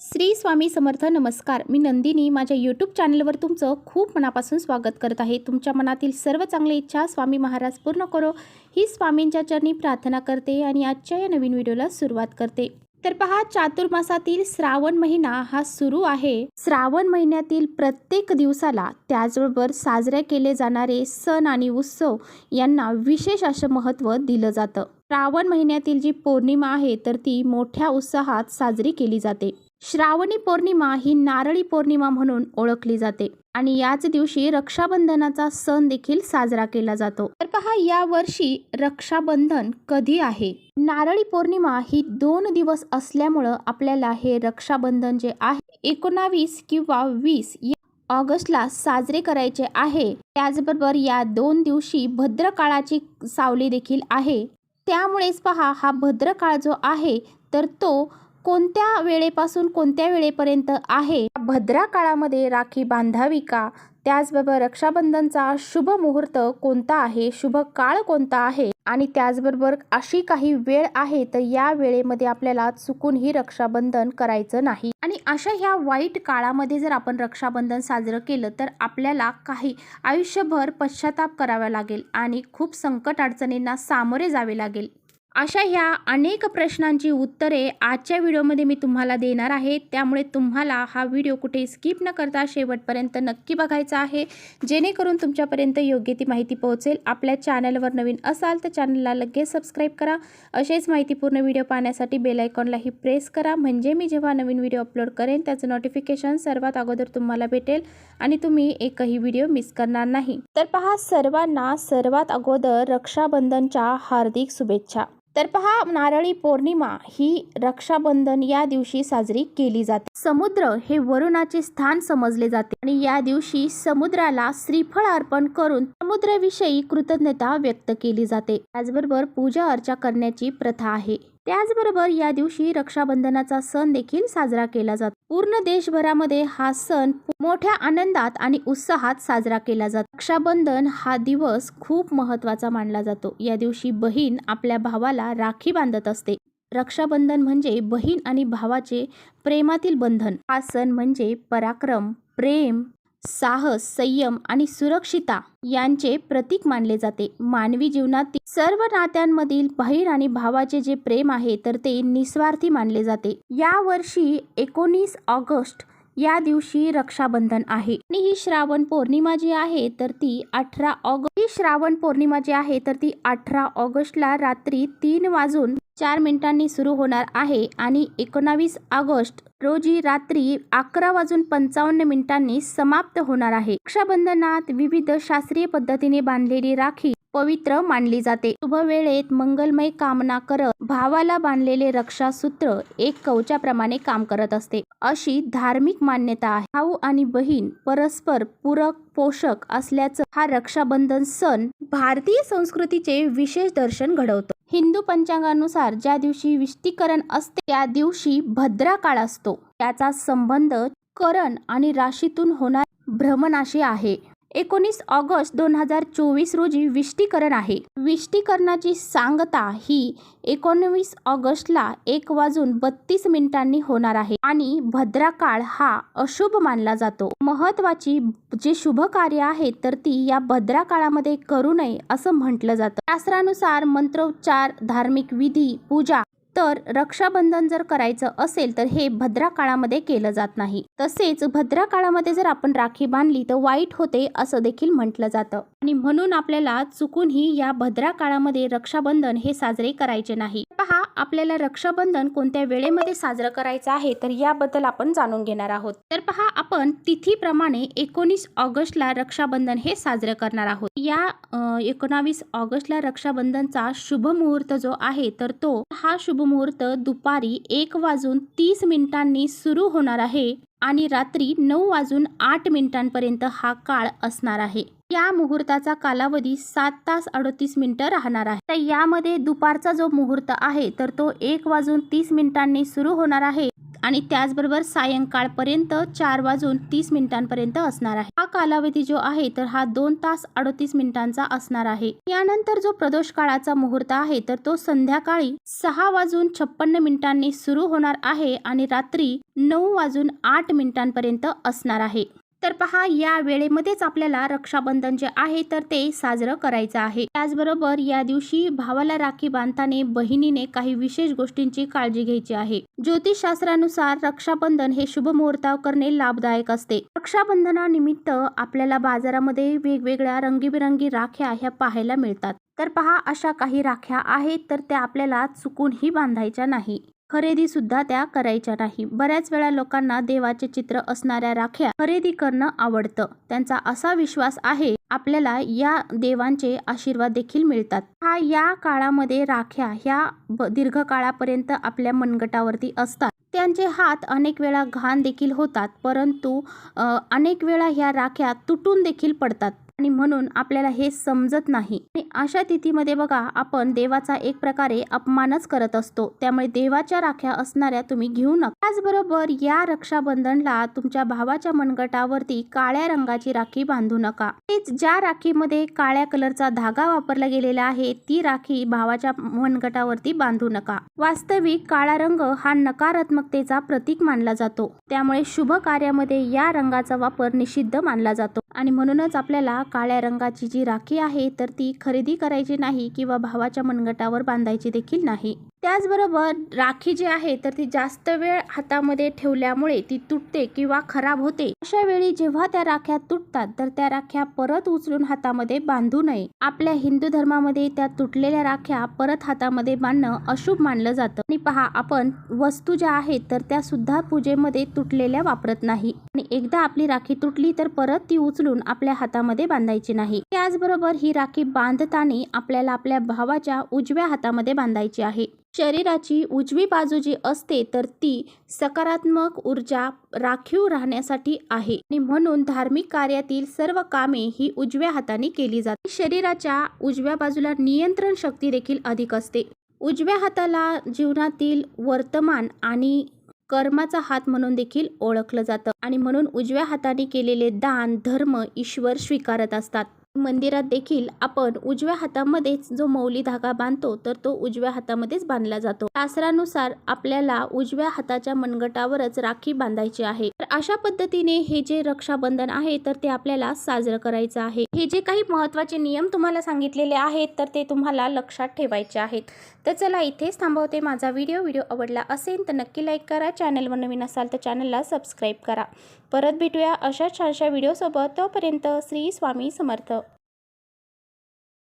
श्री स्वामी समर्थ नमस्कार. मी नंदिनी. माझ्या यूट्यूब चॅनलवर तुमचं खूप मनापासून स्वागत करत आहे. तुमच्या मनातील सर्व चांगल्या इच्छा स्वामी महाराज पूर्ण करो. ही स्वामींच्या चरणी प्रार्थना करते आणि आजच्या या नवीन व्हिडिओला सुरुवात करते. तर पहा चातुर्मासातील श्रावण महिना हा सुरू आहे. श्रावण महिन्यातील प्रत्येक दिवसाला त्याचबरोबर साजरे केले जाणारे सण आणि उत्सव यांना विशेष असं महत्त्व दिलं जातं. श्रावण महिन्यातील जी पौर्णिमा आहे तर ती मोठ्या उत्साहात साजरी केली जाते. श्रावणी पौर्णिमा ही नारळी पौर्णिमा म्हणून ओळखली जाते आणि याच दिवशी रक्षाबंधनाचा सण देखील साजरा केला जातो. तर पहा या वर्षी रक्षाबंधन कधी आहे? नारळी पौर्णिमा ही दोन दिवस असल्यामुळं आपल्याला हे रक्षाबंधन जे आहे एकोणावीस किंवा वीस या ऑगस्टला साजरे करायचे आहे. त्याचबरोबर या दोन दिवशी भद्रकाळाची सावली देखील आहे. त्यामुळेच पहा हा भद्रकाळ जो आहे तर तो कोणत्या वेळेपासून कोणत्या वेळेपर्यंत आहे? भद्रा काळामध्ये राखी बांधावी का? त्याचबरोबर रक्षाबंधनचा शुभ मुहूर्त कोणता आहे? शुभ काळ कोणता आहे? आणि त्याचबरोबर अशी काही वेळ आहे तर या वेळेमध्ये आपल्याला चुकून ही रक्षाबंधन करायचं नाही. आणि अशा ह्या वाईट काळामध्ये जर आपण रक्षाबंधन साजरं केलं तर आपल्याला काही आयुष्यभर पश्चाताप करावा लागेल आणि खूप संकट अडचणींना सामोरे जावे लागेल. अशा ह्या अनेक प्रश्नांची उत्तरे आजच्या व्हिडिओमध्ये मी तुम्हाला देणार आहे. त्यामुळे तुम्हाला हा व्हिडिओ कुठे स्किप न करता शेवटपर्यंत नक्की बघायचा आहे. जेणेकरून तुमच्यापर्यंत योग्य ती माहिती पोहोचेल. आपल्या चॅनलवर नवीन असाल तर चॅनलला लगेच सबस्क्राईब करा. असेच माहितीपूर्ण व्हिडिओ पाहण्यासाठी बेलायकॉनलाही प्रेस करा. म्हणजे मी जेव्हा नवीन व्हिडिओ अपलोड करेन त्याचं नोटिफिकेशन सर्वात अगोदर तुम्हाला भेटेल आणि तुम्ही एकही व्हिडिओ मिस करणार नाही. तर पहा सर्वांना सर्वात अगोदर रक्षाबंधनच्या हार्दिक शुभेच्छा. तर पहा नारळी पौर्णिमा ही रक्षाबंधन या दिवशी साजरी केली जाते. समुद्र हे वरुणाचे स्थान समजले जाते. आणि या दिवशी समुद्राला श्रीफळ अर्पण करून समुद्राविषयी कृतज्ञता व्यक्त केली जाते. त्याचबरोबर पूजा अर्चा करण्याची प्रथा आहे. त्याचबरोबर या दिवशी रक्षाबंधनाचा सण देखील साजरा केला जातो. पूर्ण देशभरामध्ये हा सण मोठ्या आनंदात आणि उत्साहात साजरा केला जातो. रक्षाबंधन हा दिवस खूप महत्त्वाचा मानला जातो. या दिवशी बहीण आपल्या भावाला राखी बांधत असते. रक्षाबंधन म्हणजे बहीण आणि भावाचे प्रेमातील बंधन. हा सण म्हणजे पराक्रम प्रेम साहस संयम आणि सुरक्षिता यांचे प्रतीक मानले जाते. मानवी जीवनातील सर्व नात्यांमधील बहीण आणि भावाचे जे प्रेम आहे तर ते निस्वार्थी मानले जाते. या वर्षी एकोणीस ऑगस्ट या दिवशी रक्षाबंधन आहे. आणि ही श्रावण पौर्णिमा जी आहे तर ती अठरा ऑगस्ट ही श्रावण पौर्णिमा जी आहे तर ती अठरा ऑगस्टला रात्री तीन वाजून चार मिनिटांनी सुरू होणार आहे आणि एकोणावीस ऑगस्ट रोजी रात्री अकरा वाजून पंचावन्न मिनिटांनी समाप्त होणार आहे. रक्षाबंधनात विविध शास्त्रीय पद्धतीने बांधलेली राखी पवित्र मानली जाते. शुभ वेळेत मंगलमय कामना करत भावाला बांधलेले रक्षासूत्र एक कवचाप्रमाणे काम करत असते. अशी धार्मिक मान्यता आहे. भाऊ आणि बहीण परस्पर पूरक पोषक असल्याचं हा रक्षाबंधन सण भारतीय संस्कृतीचे विशेष दर्शन घडवतो. हिंदू पंचांगानुसार ज्या दिवशी विष्टीकरण असते त्या दिवशी भद्रा काळ असतो. त्याचा संबंध करण आणि राशीतून होणार भ्रमणाशी आहे. एकोणीस ऑगस्ट दोन हजार चोवीस रोजी विष्टीकरण आहे. विष्टीकरणाची सांगता ही एकोणवीस ऑगस्टला एक वाजून बत्तीस मिनिटांनी होणार आहे आणि भद्रा काळ हा अशुभ मानला जातो. महत्वाची जे शुभ कार्य आहे तर ती या भद्रा काळामध्ये करू नये असं म्हटलं जातं. शास्त्रानुसार मंत्रोच्चार धार्मिक विधी पूजा तर रक्षाबंधन जर करायचं असेल तर हे भद्रा काळामध्ये केलं जात नाही. तसेच भद्रा काळामध्ये जर आपण राखी बांधली तर वाईट होते असं देखील म्हटलं जातं. आणि म्हणून आपल्याला चुकूनही या भद्रा काळामध्ये रक्षाबंधन हे साजरे करायचे नाही. पहा आपल्याला रक्षाबंधन कोणत्या वेळेमध्ये साजरं करायचं आहे तर याबद्दल आपण जाणून घेणार आहोत. तर पहा आपण तिथीप्रमाणे एकोणीस ऑगस्टला रक्षाबंधन हे साजरं करणार आहोत. या एकोणावीस ऑगस्टला रक्षाबंधनचा शुभ मुहूर्त जो आहे तर तो हा शुभ मुहूर्त दुपारी एक वाजून तीस मिनिटांनी सुरू होणार आहे आणि रात्री नऊ वाजून आठ मिनिटांपर्यंत हा काळ असणार आहे. या मुहूर्ताचा कालावधी सात तास अडतीस मिनिटं राहणार आहे. तर यामध्ये दुपारचा जो मुहूर्त आहे तर तो एक वाजून तीस मिनिटांनी सुरू होणार आहे. आणि त्याचबरोबर सायंकाळपर्यंत चार वाजून तीस मिनिटांपर्यंत असणार आहे. हा कालावधी जो आहे तर हा दोन तास अडतीस मिनिटांचा असणार आहे. यानंतर जो प्रदोष काळाचा मुहूर्त आहे तर तो संध्याकाळी सहा वाजून छप्पन्न मिनिटांनी सुरू होणार आहे आणि रात्री नऊ वाजून आठ मिनिटांपर्यंत असणार आहे. तर पहा या वेळेमध्येच आपल्याला रक्षाबंधन जे आहे तर ते साजरं करायचं आहे. त्याचबरोबर या दिवशी भावाला राखी बांधताना बहिणीने काही विशेष गोष्टींची काळजी घ्यायची आहे. ज्योतिषशास्त्रानुसार रक्षाबंधन हे शुभ मुहूर्तावर करणे लाभदायक असते. रक्षाबंधनानिमित्त आपल्याला बाजारामध्ये वेगवेगळ्या रंगीबेरंगी राख्या ह्या पाहायला मिळतात. तर पहा अशा काही राख्या आहेत तर त्या आपल्याला चुकूनही बांधायच्या नाही. खरेदी सुद्धा त्या करायच्या नाही. बऱ्याच वेळा लोकांना देवाचे चित्र असणाऱ्या राख्या खरेदी करणं आवडतं. त्यांचा असा विश्वास आहे आपल्याला या देवांचे आशीर्वाद देखील मिळतात. हा या काळामध्ये राख्या ह्या ब- दीर्घ काळापर्यंत आपल्या मनगटावरती असतात. त्यांचे हात अनेक वेळा घाण देखील होतात परंतु अनेक वेळा ह्या राख्या तुटून देखील पडतात. आणि म्हणून आपल्याला हे समजत नाही. आणि अशा तिथीमध्ये बघा आपण देवाचा एक प्रकारे अपमानच करत असतो. त्यामुळे देवाच्या राख्या असणाऱ्या तुम्ही घेऊ नका. त्याचबरोबर या रक्षाबंधनला तुमच्या भावाच्या मनगटावरती काळ्या रंगाची राखी बांधू नका. तेच ज्या राखीमध्ये काळ्या कलरचा धागा वापरला गेलेला आहे ती राखी भावाच्या मनगटावरती बांधू नका. वास्तविक काळा रंग हा नकारात्मकतेचा प्रतीक मानला जातो. त्यामुळे शुभ कार्यामध्ये या रंगाचा वापर निषिद्ध मानला जातो. आणि म्हणूनच आपल्याला काळ्या रंगाची जी राखी आहे तर ती खरेदी करायची नाही किंवा भावाच्या मनगटावर बांधायची देखील नाही. त्याचबरोबर राखी जी आहे तर ती जास्त वेळ हातामध्ये ठेवल्यामुळे ती तुटते किंवा खराब होते. अशा वेळी जेव्हा त्या राख्या तुटतात तर त्या राख्या परत उचलून हातामध्ये बांधू नये. आपल्या हिंदू धर्मामध्ये त्या तुटलेल्या राख्या परत हातामध्ये बांधणं अशुभ मानलं जातं. आणि पहा आपण वस्तू ज्या आहेत तर त्या सुद्धा पूजेमध्ये तुटलेल्या वापरत नाही. आणि एकदा आपली राखी तुटली तर परत ती उचलून आपल्या हातामध्ये बांधायची नाही. त्याचबरोबर ही राखी बांधताना आपल्याला आपल्या भावाच्या उजव्या हातामध्ये बांधायची आहे. शरीराची उजवी बाजू जी असते तर ती सकारात्मक ऊर्जा राखीव राहण्यासाठी आहे. आणि म्हणून धार्मिक कार्यातील सर्व कामे ही उजव्या हाताने केली जाते शरीराच्या उजव्या बाजूला नियंत्रण शक्ती देखील अधिक असते. उजव्या हाताला जीवनातील वर्तमान आणि कर्माचा हात म्हणून देखील ओळखलं जातं. आणि म्हणून उजव्या हाताने केलेले दान धर्म ईश्वर स्वीकारत असतात. मंदिरात देखील आपण उजव्या हातामध्येच जो मौली धागा बांधतो तर तो उजव्या हातामध्येच बांधला जातो. शास्त्रानुसार आपल्याला उजव्या हाताच्या मनगटावरच राखी बांधायची आहे. तर अशा पद्धतीने हे जे रक्षाबंधन आहे तर ते आपल्याला साजरं करायचं आहे. हे जे काही महत्त्वाचे नियम तुम्हाला सांगितलेले आहेत तर ते तुम्हाला लक्षात ठेवायचे आहेत. तर चला इथेच थांबवते माझा व्हिडिओ. व्हिडिओ आवडला असेल तर नक्की लाईक करा. चॅनलवर नवीन असाल तर चॅनलला सबस्क्राईब करा. परत भेटूया अशा छानशा व्हिडिओसोबत. तोपर्यंत श्री स्वामी समर्थ.